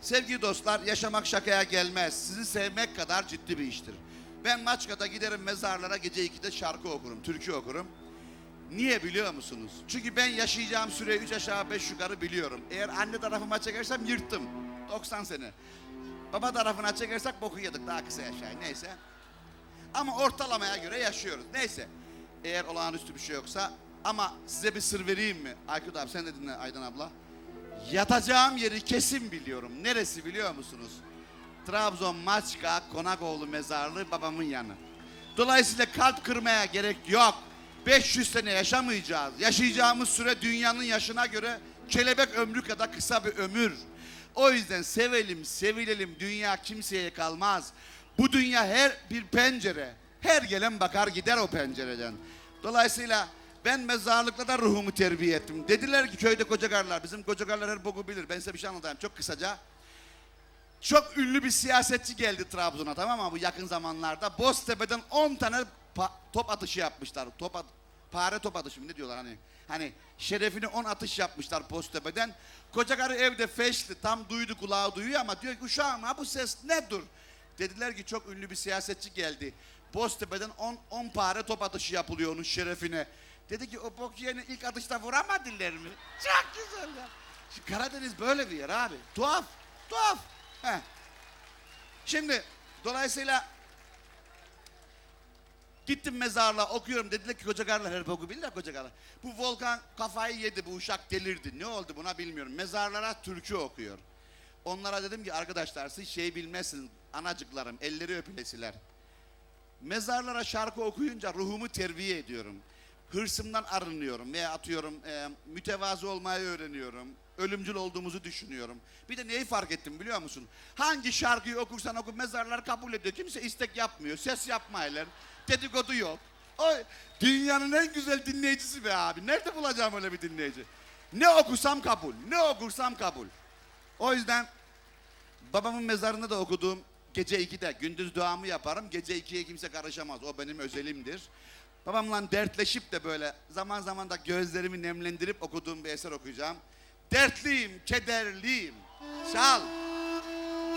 Sevgili dostlar, yaşamak şakaya gelmez. Sizi sevmek kadar ciddi bir iştir. Ben Maçka'da giderim mezarlara gece 2'de şarkı okurum, türkü okurum. Niye biliyor musunuz? Çünkü ben yaşayacağım süreyi 3 aşağı 5 yukarı biliyorum. Eğer anne tarafıma çekersem yırttım. 90 sene. Baba tarafına çekersek boku yedik daha kısa yaşayın neyse. Ama ortalamaya göre yaşıyoruz. Neyse. Eğer olağanüstü bir şey yoksa ama size bir sır vereyim mi? Aykut abi sen de dinle Aydan abla. Yatacağım yeri kesin biliyorum. Neresi biliyor musunuz? Trabzon Maçka Konakoğlu mezarlığı babamın yanı. Dolayısıyla kalp kırmaya gerek yok. 500 sene yaşamayacağız. Yaşayacağımız süre dünyanın yaşına göre kelebek ömrü kadar kısa bir ömür. O yüzden sevelim, sevilelim. Dünya kimseye kalmaz. Bu dünya her bir pencere. Her gelen bakar gider o pencereden. Dolayısıyla ben mezarlıkta ruhumu terbiye ettim. Dediler ki köyde kocakarlar, bizim kocakarlar her boku bilir. Ben size bir şey anlatayım çok kısaca. Çok ünlü bir siyasetçi geldi Trabzon'a tamam mı bu yakın zamanlarda. Boztepe'den 10 tane top atışı yapmışlar. Top at- pare top atışı mı ne diyorlar hani. Hani şerefine 10 atış yapmışlar Boztepe'den. Koca karı evde feşli tam duydu kulağı duyuyor ama diyor ki uşağım ha bu ses nedir? Dediler ki çok ünlü bir siyasetçi geldi. Boztepe'den 10 10 pare top atışı yapılıyor onun şerefine. Dedi ki o bok yeni ilk atışta vuramadılar mı? Çok güzel ya. Şimdi Karadeniz böyle bir yer abi. Tuhaf. Tuhaf. Heh. Şimdi dolayısıyla gittim mezarlığa okuyorum dediler ki koca karılar her boku bilirler koca karılar. Bu volkan kafayı yedi bu uşak delirdi. Ne oldu buna bilmiyorum. Mezarlara türkü okuyor. Onlara dedim ki arkadaşlar siz şey bilmezsiniz anacıklarım elleri öpülesiler. Mezarlara şarkı okuyunca ruhumu terbiye ediyorum. Hırsımdan arınıyorum veya atıyorum e, mütevazı olmayı öğreniyorum. Ölümcül olduğumuzu düşünüyorum. Bir de neyi fark ettim biliyor musun? Hangi şarkıyı okursan oku mezarlar kabul ediyor. Kimse istek yapmıyor. Ses yapmaylar. Dedikodu yok. O dünyanın en güzel dinleyicisi be abi. Nerede bulacağım öyle bir dinleyici? Ne okusam kabul. Ne okursam kabul. O yüzden Babamın mezarında da okuduğum gece 2'de gündüz duamı yaparım. Gece 2'ye kimse karışamaz. O benim özelimdir. Babamla dertleşip de böyle zaman zaman da gözlerimi nemlendirip okuduğum bir eser okuyacağım. Dertliyim, kederliyim. Çal.